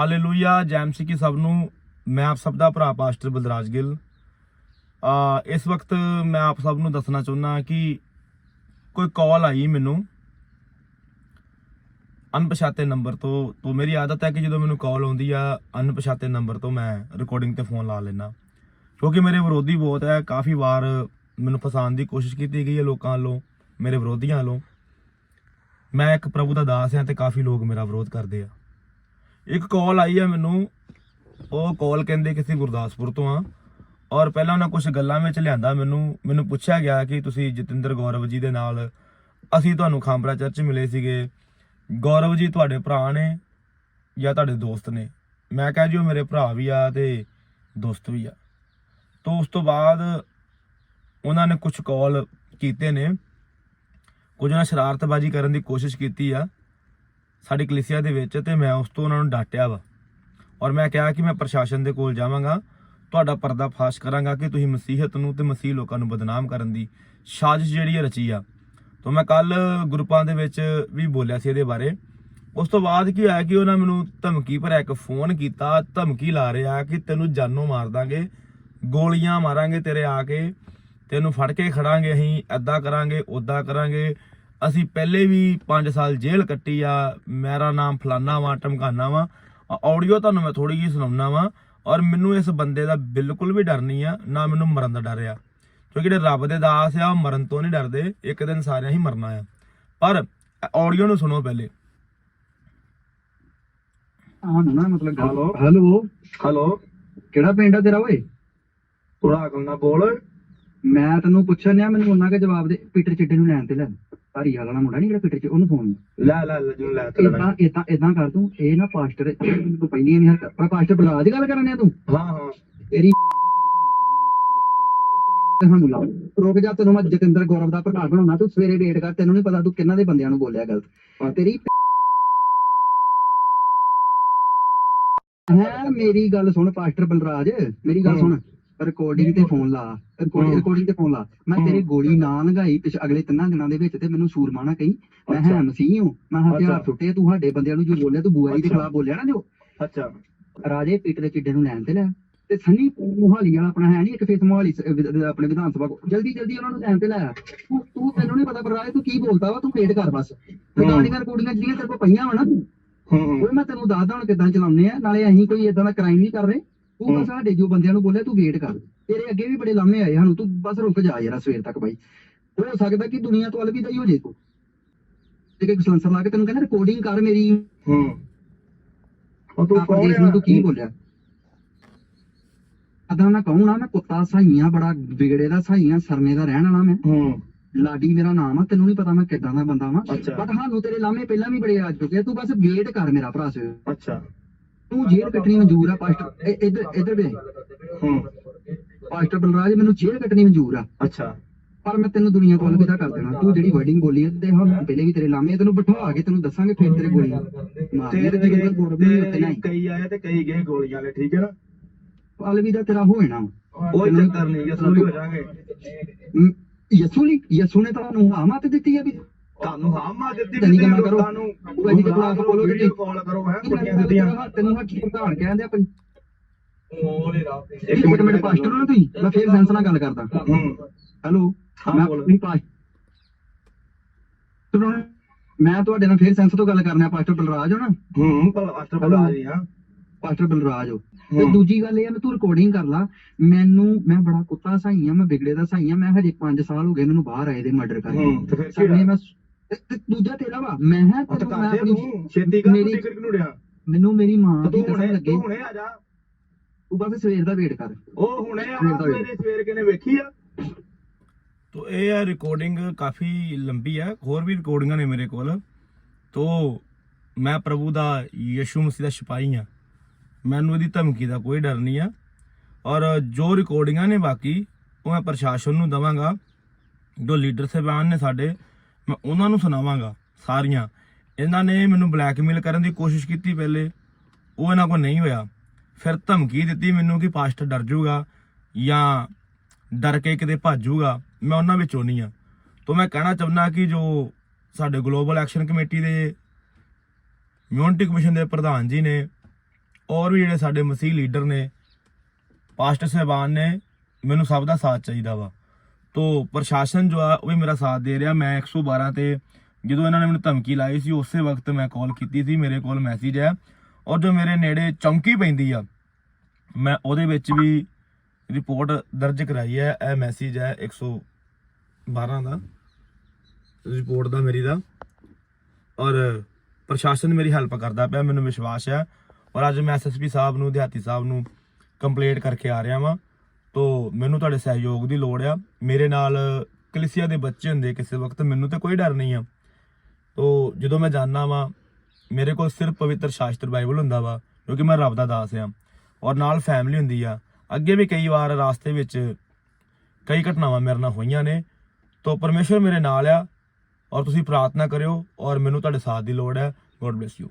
Hallelujah ਜੈਮਸੀ ਕੀ ਸਭ ਨੂੰ, ਮੈਂ ਆਪ ਸਭ ਦਾ ਭਰਾ ਪਾਸਟਰ ਬਲਰਾਜ ਗਿੱਲ। ਆ, ਇਸ ਵਕਤ ਮੈਂ ਆਪ ਸਭ ਨੂੰ ਦੱਸਣਾ ਚਾਹੁੰਦਾ ਕਿ ਕੋਈ ਕਾਲ ਆਈ ਮੈਨੂੰ, ਅਣਪਛਾਤੇ ਨੰਬਰ ਤੋਂ ਤੋਂ ਮੇਰੀ ਆਦਤ ਹੈ ਕਿ ਜਦੋਂ ਮੈਨੂੰ ਕਾਲ ਆਉਂਦੀ ਆ, ਅਣਪਛਾਤੇ ਨੰਬਰ ਤੋਂ ਮੈਂ ਰਿਕਾਰਡਿੰਗ ਤੇ ਫੋਨ ਲਾ ਲੈਣਾ ਕਿਉਂਕਿ ਮੇਰੇ ਵਿਰੋਧੀ ਬਹੁਤ ਹੈ, ਕਾਫੀ ਵਾਰ ਮੈਨੂੰ ਫਸਾਉਣ ਦੀ ਕੋਸ਼ਿਸ਼ ਕੀਤੀ ਗਈ ਹੈ ਲੋਕਾਂ ਵੱਲੋਂ, ਮੇਰੇ ਵਿਰੋਧੀਆਂ ਵੱਲੋਂ। ਮੈਂ ਇੱਕ ਪ੍ਰਭੂ ਦਾ ਦਾਸ ਹਾਂ ਤੇ ਕਾਫੀ ਲੋਕ ਮੇਰਾ ਵਿਰੋਧ ਕਰਦੇ ਆ। ਇੱਕ ਕਾਲ ਆਈ ਆ ਮੈਨੂੰ, ਉਹ ਕਾਲ ਕਹਿੰਦੇ ਕਿਸੇ ਗੁਰਦਾਸਪੁਰ ਤੋਂ ਆ। ਔਰ ਪਹਿਲਾਂ ਉਹਨਾਂ ਕੁਝ ਗੱਲਾਂ ਵਿੱਚ ਲਿਆਂਦਾ ਮੈਨੂੰ ਮੈਨੂੰ ਪੁੱਛਿਆ ਗਿਆ ਕਿ ਤੁਸੀਂ ਜਤਿੰਦਰ ਗੌਰਵ ਜੀ ਦੇ ਨਾਲ ਅਸੀਂ ਤੁਹਾਨੂੰ ਖਾਂਬਰਾ ਚਰਚ ਮਿਲੇ ਸੀਗੇ। ਗੌਰਵ ਜੀ ਤੁਹਾਡੇ ਭਰਾ ਨੇ ਜਾਂ ਤੁਹਾਡੇ ਦੋਸਤ ਨੇ? ਮੈਂ ਕਿਹਾ ਜੀ ਉਹ ਮੇਰੇ ਭਰਾ ਵੀ ਆ ਤੇ ਦੋਸਤ ਵੀ ਆ। ਤੋਂ ਉਸ ਤੋਂ ਬਾਅਦ ਉਹਨਾਂ ਨੇ ਕੁਝ ਕਾਲ ਕੀਤੇ ਨੇ। ਕੁਝ ਨਾ ਸ਼ਰਾਰਤਬਾਜ਼ੀ ਕਰਨ ਦੀ ਕੋਸ਼ਿਸ਼ ਕੀਤੀ ਆ। ਸਾਡੀ ਕਲੀਸਿਆ ਦੇ ਵਿੱਚ ਤੇ ਮੈਂ ਉਸ ਤੋਂ ਉਹਨਾਂ ਨੂੰ ਡਾਂਟਿਆ ਵਾ। ਔਰ ਮੈਂ ਕਿਹਾ ਕਿ ਮੈਂ ਪ੍ਰਸ਼ਾਸਨ ਦੇ ਕੋਲ ਜਾਵਾਂਗਾ, ਤੁਹਾਡਾ ਪਰਦਾ ਫਾਸ਼ ਕਰਾਂਗਾ ਕਿ ਤੁਸੀਂ ਮਸੀਹਤ ਨੂੰ ਤੇ ਮਸੀਹ ਲੋਕਾਂ ਨੂੰ ਬਦਨਾਮ ਕਰਨ ਦੀ ਸਾਜ਼ਿਸ਼ ਜਿਹੜੀ ਹੈ ਰਚੀ ਆ। ਤੋਂ ਮੈਂ ਕੱਲ ਗਰੁੱਪਾਂ ਦੇ ਵਿੱਚ ਵੀ ਬੋਲਿਆ ਸੀ ਇਹਦੇ ਬਾਰੇ। ਉਸ ਤੋਂ ਬਾਅਦ ਕੀ ਹੋਇਆ ਕਿ ਉਹਨਾਂ ਮੈਨੂੰ ਧਮਕੀ ਭਰਿਆ, ਇੱਕ ਫੋਨ ਕੀਤਾ, ਧਮਕੀ ਲਾ ਰਿਹਾ ਕਿ ਤੈਨੂੰ ਜਾਨੋਂ ਮਾਰ ਦਾਂਗੇ, ਗੋਲੀਆਂ ਮਾਰਾਂਗੇ ਤੇਰੇ ਆ ਕੇ, ਤੈਨੂੰ ਫੜ ਕੇ ਖੜਾਂਗੇ ਅਸੀਂ ਐਦਾਂ ਕਰਾਂਗੇ ਉਦਾਂ ਕਰਾਂਗੇ ਅਸੀਂ ਪਹਿਲੇ ਵੀ 5 ਸਾਲ ਜੇਲ੍ਹ ਕੱਟੀ ਆ ਮੇਰਾ ਨਾਮ ਫਲਾਨਾ ਵਾ ਟਮਕਾਨਾ ਵਾ। ਆਡੀਓ ਤੁਹਾਨੂੰ ਮੈਂ ਥੋੜੀ ਜਿਹੀ ਸੁਣਾਉਣਾ ਵਾ ਔਰ ਮੈਨੂੰ ਇਸ ਬੰਦੇ ਦਾ ਬਿਲਕੁਲ ਵੀ ਡਰ ਨਹੀਂ ਆ ਨਾ ਮੈਨੂੰ ਮਰਨ ਦਾ ਡਰ ਆ। ਕਿਉਂਕਿ ਜਿਹੜੇ ਰੱਬ ਦੇ ਦਾਸ ਆ ਉਹ ਮਰਨ ਤੋਂ ਨਹੀਂ ਡਰਦੇ ਇੱਕ ਦਿਨ ਸਾਰਿਆਂ ਹੀ ਮਰਨਾ ਆ। ਪਰ ਆਡੀਓ ਨੂੰ ਸੁਣੋ ਪਹਿਲੇ। ਹਾਂ ਨਾ ਮਤਲਬ ਹੈਲੋ। ਹੈਲੋ ਹੈਲੋ ਕਿਹੜਾ ਪਿੰਡ ਆ ਤੇਰਾ ਓਏ? ਥੋੜਾ ਅਕਲ ਨਾਲ ਬੋਲ। ਮੈਂ ਤੈਨੂੰ ਪੁੱਛਣ ਮੈਨੂੰ ਉਹਨਾਂ ਕੇ ਜਵਾਬ ਦੇ ਪੀਟਰ ਚਿੱਟੇ ਨੂੰ ਲੈਣ ਤੇ ਲੈ। ਧਾਰੀ ਵਾਲਾ ਮੁੰਡਾ ਨਹੀਂ ਜਿਹੜਾ ਪੀਟਰ ਚ ਉਹਨੂੰ ਫੋਨ ਲੈ ਲੈ ਲੈ ਜਿਹਨੂੰ ਲੈ ਇਦਾਂ ਇਦਾਂ ਇਦਾਂ ਕਰ ਤੂੰ ਇਹ ਨਾ ਪਾਸਟਰ ਤੂੰ ਪਹਿਲੀ ਨਹੀਂ ਹਰ ਪਰ ਪਾਸਟਰ ਬੁਲਾ ਦੀ ਗੱਲ ਕਰਨੇ ਤੂੰ? ਹਾਂ ਹਾਂ। ਤੇਰੀ ਸਾਨੂੰ ਲਾ ਰੁਕ ਜਾ ਤੈਨੂੰ ਮੈਂ ਜਤਿੰਦਰ ਗੌਰਵ ਦਾ ਪ੍ਰਧਾਨ ਬਣਾਉਣਾ। ਤੂੰ ਸਵੇਰੇ ਵੇਟ ਕਰ ਤੈਨੂੰ ਨਹੀਂ ਪਤਾ ਤੂੰ ਕਿੰਨਾ ਦੇ ਬੰਦਿਆਂ ਨੂੰ ਬੋਲਿਆ ਗਲਤ। ਤੇਰੀ ਹੈ ਮੇਰੀ ਗੱਲ ਸੁਣ ਪਾਸਟਰ ਬਲਰਾਜ ਮੇਰੀ ਗੱਲ ਸੁਣ। ਰਿਕਾਰਡਿੰਗ ਤੇ ਫੋਨ ਲਾ ਰਿਕਾਰਡਿੰਗ ਤੇ ਫੋਨ ਲਾ। ਮੈਂ। ਤੇਰੀ ਗੋਲੀ ਨਾ ਲਗਾਈ ਪਿਛ ਅਗਲੇ ਤਿੰਨਾਂ ਦਿਨਾਂ ਦੇ ਵਿੱਚ ਤੇ ਮੈਨੂੰ ਸੂਰਮਾ ਨਾ ਕਹੀ। ਮੈਂ। ਹੈ ਮਸੀਹ ਹਾਂ ਮੈਂ ਹਥਿਆਰ। ਸੁੱਟੇ ਤੂੰ ਸਾਡੇ ਬੰਦਿਆਂ ਨੂੰ ਜੋ ਬੋਲਿਆ ਤੂੰ ਬੁਆਈ ਦੇ। ਖਿਲਾਫ ਬੋਲਿਆ ਨਾ ਜੋ। ਅੱਛਾ। ਰਾਜੇ ਪੀਟ ਦੇ ਚਿੱਡੇ ਨੂੰ ਲੈਣ ਤੇ ਲੈ ਤੇ ਸੰਨੀ ਮੁਹਾਲੀ ਵਾਲਾ ਆਪਣਾ ਹੈ ਨਹੀਂ ਇੱਕ ਫੇਸ ਮੁਹਾਲੀ ਆਪਣੇ ਵਿਧਾਨ ਸਭਾ ਕੋਲ ਜਲਦੀ ਜਲਦੀ ਉਹਨਾਂ ਨੂੰ ਲੈਣ ਤੇ ਲੈ ਆ। ਤੂੰ ਤੂੰ ਤੈਨੂੰ ਨਹੀਂ ਪਤਾ ਪਰ ਰਾਜੇ ਤੂੰ ਕੀ ਬੋਲਦਾ ਵਾ? ਤੂੰ ਵੇਟ ਕਰ ਬਸ। ਰਿਕਾਰਡਿੰਗਾਂ ਰਿਕਾਰਡਿੰਗਾਂ ਜਿਹੜੀਆਂ ਤੇਰੇ ਕੋਲ ਪਈਆਂ ਵਾ ਨਾ। ਹੂੰ ਹੂੰ। ਉਹ ਮੈਂ ਤੈਨੂੰ ਦੱਸਦਾ ਹੁਣ ਕਿਦਾਂ ਚਲਾਉਂਦੇ ਆ। ਨਾਲੇ ਅਸੀਂ ਕੋਈ ਇਦਾਂ ਦਾ ਕ੍ਰਾਈਮ ਨਹੀਂ ਕਰ ਰਹੇ। ਹਮ। ਬਸ ਸਾਡੇ ਜੋ ਬੰਦਿਆਂ ਨੂੰ ਬੋਲਿਆ ਤੂੰ ਵੇਟ ਕਰ। ਤੇਰੇ ਅੱਗੇ ਵੀ ਬੜੇ ਲਾਮੇ ਆਏ ਸਾਨੂੰ ਤੂੰ ਬਸ ਰੁਕ ਜਾ ਯਾਰ ਸਵੇਰ ਤੱਕ ਬਾਈ। ਹੋ ਸਕਦਾ ਕਿ ਦੁਨੀਆ ਤੋਂ ਅਲਵਿਦਾ ਹੀ ਹੋ ਜੇ ਤੂੰ। ਤੇ ਇੱਕ ਸਲੈਂਸਰ ਲਾ ਕੇ ਤੈਨੂੰ ਕਹਿੰਦਾ ਰਿਕਾਰਡਿੰਗ ਕਰ ਮੇਰੀ। ਹੂੰ। ਉਹ ਤੂੰ ਕੌਣ ਨੂੰ ਆ? ਤੂੰ ਕੀ ਬੋਲਿਆ? ਅਦਾਂ ਮੈਂ ਕਹੂੰ ਨਾ ਮੈਂ ਕੁੱਤਾ ਸਾਈਆਂ ਬੜਾ ਵਿਗੜੇ ਦਾ ਸਾਈਆਂ ਸਰਨੇ ਦਾ ਰਹਿਣ ਵਾਲਾ ਮੈਂ। ਹੂੰ। ਲਾਡੀ ਮੇਰਾ ਨਾਮ ਆ ਤੈਨੂੰ ਨਹੀਂ ਪਤਾ ਮੈਂ ਕਿੱਦਾਂ ਦਾ ਬੰਦਾ ਵਾਂ। ਬਟ ਸਾਨੂੰ ਤੇਰੇ ਲਾਮੇ ਪਹਿਲਾਂ ਵੀ ਬੜੇ ਆ ਚੁੱਕੇ ਤੂੰ ਬਸ ਵੇਟ ਕਰ ਮੇਰਾ ਭਰਾ ਸੇ ਅੱਛਾ। ਤੂੰ ਜੇਲ੍ਹ ਕੱਟਣੀ ਮਨਜ਼ੂਰ ਆ ਪਾਸਟਰ। ਇ- ਇੱਧਰ ਇੱਧਰ ਵੇ ਹੂੰ। ਪਾਸਟਰ ਬਲਰਾਜ ਮੈਨੂੰ ਜੇਲ੍ਹ ਕੱਟਣੀ ਮਨਜ਼ੂਰ ਆ। ਅੱਛਾ। ਪਰ ਮੈਂ ਤੈਨੂੰ ਦੁਨੀਆ ਤੋਂ ਅਲਵਿਦਾ ਕਰ ਦੇਣਾ। ਤੂੰ ਜਿਹੜੀ ਵਰਡਿੰਗ ਬੋਲੀ ਹੈ ਤੇ ਹੁਣ ਪਹਿਲੇ ਵੀ ਤੇਰੇ ਲਾਮੇ ਆ, ਤੈਨੂੰ ਬਿਠਾ ਕੇ ਤੈਨੂੰ ਦੱਸਾਂਗੇ ਫਿਰ ਤੇਰੇ ਗੋਲੀ ਮਾਰਨੀ ਤੇ ਉੱਤੇ ਤੇ ਨਹੀਂ। ਕਈ ਆਏ ਤੇ ਕਈ ਗਏ ਗੋਲੀਆਂ ਵਾਲੇ ਠੀਕ ਹੈ ਨਾ? ਅਲਵਿਦਾ ਤੇਰਾ ਹੋ ਜਾਣਾ ਵਾ। ਕੋਈ ਚੱਕਰ ਨਹੀਂ ਸੋਲੀ ਹੋ ਜਾਾਂਗੇ। ਯਸੂ ਲਈ ਯਸੂ ਨੇ ਤੁਹਾਨੂੰ ਹਾਂ ਮਤ ਦਿੱਤੀ ਆ ਵੀ ਤੁਹਾਨੂੰ ਹਾਂ ਮਾ ਦਿੱਤੀ ਕਰੋ। ਲੋਕਾਂ ਨੂੰ ਤਾਂ ਕਲਾਸ ਬੋਲੋ ਤੇ ਵੀਡੀਓ ਕਾਲ ਕਰੋ ਹੈ ਕੁੜੀਆਂ ਦਿੱਤੀਆਂ। ਤੈਨੂੰ ਹੱਥ ਪ੍ਰਧਾਨ ਕਹਿੰਦੇ ਆ ਇੱਕ ਇੱਕ ਮਿੰਟ ਮਿੰਟ ਪਾਸਟਰ ਨਾ ਤੁਸੀਂ? ਮੈਂ ਫੇਰ ਸੈਂਸ ਨਾਲ ਗੱਲ ਕਰਦਾ। ਹੂੰ। ਹੈਲੋ ਹਾਂ, ਮੈਂ ਤੁਹਾਡੇ ਨਾਲ ਫੇਰ ਸੈਂਸ ਤੋਂ ਗੱਲ ਕਰਨਾ ਪਾਸਟਰ ਬਲਰਾਜ ਹੋ ਨਾ ਹੂੰ ਜੀ ਹਾਂ ਪਾਸਟਰ ਬਲਰਾਜ ਹੋ। ਤੇ ਹੂੰ। ਦੂਜੀ ਗੱਲ ਇਹ ਆ ਮੈਂ ਤੂੰ ਰਿਕਾਰਡਿੰਗ ਕਰ ਲਾ। ਮੈਨੂੰ ਮੈਂ ਬੜਾ ਕੁੱਤਾ ਸਾਈ ਆ ਮੈਂ ਵਿਗੜੇ ਦਾ ਸਾਈ ਆ ਮੈਂ ਹਜੇ 5 ਸਾਲ ਹੋ ਗਏ ਮੈਨੂੰ ਬਾਹਰ ਆਏ ਦੇ ਮਰਡਰ ਕਰਕੇ। ਹੂੰ ਹੋਇਆ? ਮੈਂ ਤੇ- ਤੇ ਦੂਜਾ ਤੇਰਾ ਵਾ। ਮੈਂ ਹਾਂ ਤਾਂ ਮੈਂ ਕਰਦੇ ਆਪਣੀ ਤੂੰ। ਛੇਤੀ ਕਰ ਮੇਰੀ- ਤੂੰ ਟਿਕਟ ਕਿਉਂ ਡਿਆ ਮੈਨੂੰ ਮੇਰੀ ਮਾਂ ਦੀ ਤੂੰ ਕਸਮ ਹੁਣੇ ਲੱਗੇ। ਤੂੰ ਹੁਣੇ ਆ ਜਾ। ਤੂੰ ਬਸ ਸਵੇਰ ਦਾ ਵੇਟ ਕਰ। ਉਹ ਹੁਣੇ ਆ ਸਵੇਰ ਦਾ ਹੀ। ਸਵੇਰੇ ਸਵੇਰ ਕਿਨੇ ਵੇਖੀ ਆ? ਤੋ ਇਹ ਹੈ ਰਿਕਾਰਡਿੰਗ ਕਾਫੀ ਲੰਬੀ ਹੈ ਹੋਰ ਵੀ ਰਿਕਾਰਡਿੰਗਾਂ ਨੇ ਮੇਰੇ ਕੋਲ। ਤੋ ਮੈਂ ਪ੍ਰਭੂ ਦਾ ਯਿਸੂ ਮਸੀਹ ਦਾ ਸਿਪਾਹੀ ਆ। ਮੈਨੂੰ ਇਹਦੀ ਧਮਕੀ ਦਾ ਕੋਈ ਡਰ ਨਹੀਂ ਆ। ਔਰ ਜੋ ਰਿਕਾਰਡਿੰਗਾਂ ਨੇ ਬਾਕੀ ਉਹ ਮੈਂ ਪ੍ਰਸ਼ਾਸਨ ਨੂੰ ਦਵਾਂਗਾ। ਜੋ ਲੀਡਰ ਸਾਹਿਬਾਨ ਨੇ ਸਾਡੇ ਮੈਂ ਉਹਨਾਂ ਨੂੰ ਸੁਣਾਵਾਂਗਾ, ਸਾਰੀਆਂ। ਇਹਨਾਂ ਨੇ ਮੈਨੂੰ ਬਲੈਕਮੇਲ ਕਰਨ ਦੀ ਕੋਸ਼ਿਸ਼ ਕੀਤੀ ਪਹਿਲੇ। ਉਹ ਇਹਨਾਂ ਕੋਲ ਨਹੀਂ ਹੋਇਆ। ਫਿਰ ਧਮਕੀ ਦਿੱਤੀ ਮੈਨੂੰ ਕਿ ਪਾਸਟਰ ਡਰ ਜਾਊਗਾ ਜਾਂ ਡਰ ਕੇ ਕਿਤੇ ਭੱਜੂਗਾ ਮੈਂ ਉਹਨਾਂ ਵਿੱਚੋਂ ਨਹੀਂ ਆ। ਤੋਂ ਮੈਂ ਕਹਿਣਾ ਚਾਹੁੰਦਾ ਕਿ ਜੋ ਸਾਡੇ ਗਲੋਬਲ ਐਕਸ਼ਨ ਕਮੇਟੀ ਦੇ ਮਿਊਨਿਟੀ ਕਮਿਸ਼ਨ ਦੇ ਪ੍ਰਧਾਨ ਜੀ ਨੇ, ਔਰ ਵੀ ਜਿਹੜੇ ਸਾਡੇ ਮਸੀਹ ਲੀਡਰ ਨੇ, ਪਾਸਟਰ ਸਾਹਿਬਾਨ ਨੇ, ਮੈਨੂੰ ਸਭ ਦਾ ਸਾਥ ਚਾਹੀਦਾ ਵਾ। ਤੋ ਪ੍ਰਸ਼ਾਸਨ ਜੋ ਆ, ਉਹ ਵੀ ਮੇਰਾ ਸਾਥ ਦੇ ਰਿਹਾ। ਮੈਂ 112 ਤੇ ਜਦੋਂ ਇਹਨਾਂ ਨੇ ਮੈਨੂੰ ਧਮਕੀ ਲਾਈ ਸੀ, ਉਸੇ ਵਕਤ ਮੈਂ ਕਾਲ ਕੀਤੀ ਸੀ। ਮੇਰੇ ਕੋਲ ਮੈਸੇਜ ਹੈ ਔਰ ਜੋ ਮੇਰੇ ਨੇੜੇ ਚੌਂਕੀ ਪੈਂਦੀ ਆ, ਮੈਂ ਉਹਦੇ ਵਿੱਚ ਵੀ ਰਿਪੋਰਟ ਦਰਜ ਕਰਾਈ ਹੈ। ਇਹ ਮੈਸੇਜ ਹੈ 112 ਦਾ ਰਿਪੋਰਟ ਦਾ ਮੇਰੀ ਦਾ। ਔਰ ਪ੍ਰਸ਼ਾਸਨ ਮੇਰੀ ਹੈਲਪ ਕਰਦਾ ਪਿਆ, ਮੈਨੂੰ ਵਿਸ਼ਵਾਸ ਹੈ। ਔਰ ਅੱਜ ਮੈਂ ਐਸਐਸਪੀ ਸਾਹਿਬ ਨੂੰ, ਦਿਹਾਤੀ ਸਾਹਿਬ ਨੂੰ ਕੰਪਲੇਂਟ ਕਰਕੇ ਆ ਰਿਹਾ ਵਾਂ। ਤੋ ਮੈਨੂੰ ਤੁਹਾਡੇ ਸਹਿਯੋਗ ਦੀ ਲੋੜ ਆ। ਮੇਰੇ ਨਾਲ ਕਲਿਸਿਆ ਦੇ ਬੱਚੇ ਹੁੰਦੇ ਕਿਸੇ ਵਕਤ, ਮੈਨੂੰ ਤੇ ਕੋਈ ਡਰ ਨਹੀਂ ਆ। ਤੋ ਜਦੋਂ ਮੈਂ ਜਾਣਾ ਵਾਂ, ਮੇਰੇ ਕੋਲ ਸਿਰਫ ਪਵਿੱਤਰ ਸ਼ਾਸਤਰ ਬਾਈਬਲ ਹੁੰਦਾ ਵਾ ਕਿਉਂਕਿ ਮੈਂ ਰੱਬ ਦਾ ਦਾਸ ਆ। ਔਰ ਨਾਲ ਫੈਮਿਲੀ ਹੁੰਦੀ ਆ। ਅੱਗੇ ਵੀ ਕਈ ਵਾਰ ਰਾਸਤੇ ਵਿੱਚ ਕਈ ਘਟਨਾਵਾਂ ਮੇਰੇ ਨਾਲ ਹੋਈਆਂ ਨੇ। ਤੋ ਪਰਮੇਸ਼ਵਰ ਮੇਰੇ ਨਾਲ ਆ, ਔਰ ਤੁਸੀਂ ਪ੍ਰਾਰਥਨਾ ਕਰਿਓ, ਔਰ ਮੈਨੂੰ ਤੁਹਾਡੇ ਸਾਥ ਦੀ ਲੋੜ ਹੈ ਗੋਡ ਬlesਸ ਯੂ